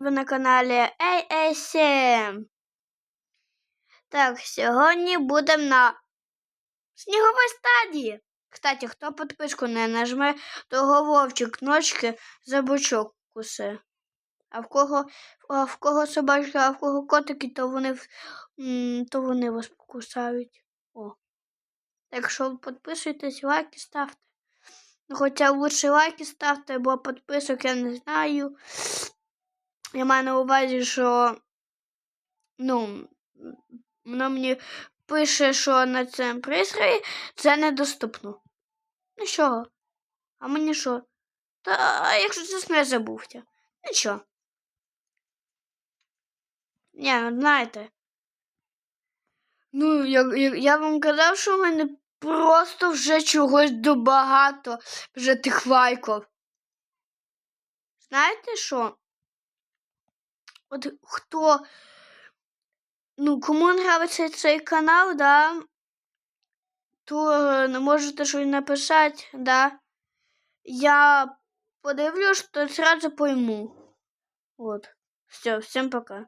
Ви на каналі ASM. Так, сьогодні будемо на сніговій стадії. Кстати, хто підписку не нажме, того вовчик ночки за бочок кусе. А в кого, а в кого собачка, а в кого котики, то вони, то вони вас покусають. О. Так що підписуйтесь, лайки ставте. Ну, хоча лучше лайки ставте, бо підписок я не знаю. Я маю на увазі, що ну, воно мені пише, що на цьому пристрої це недоступно. Ну що? А мені що? Та якщо чесно, я забувся. Нічого. Ні, ну знаєте. Ну, я, я, я вам казав, що в мене просто вже чогось добагато вже тих лайків. Знаєте що? От хто, ну, кому нравиться цей канал, да, то е, можете щось написати, да. Я подивлюсь, то сразу пойму. Вот. Все, всем пока.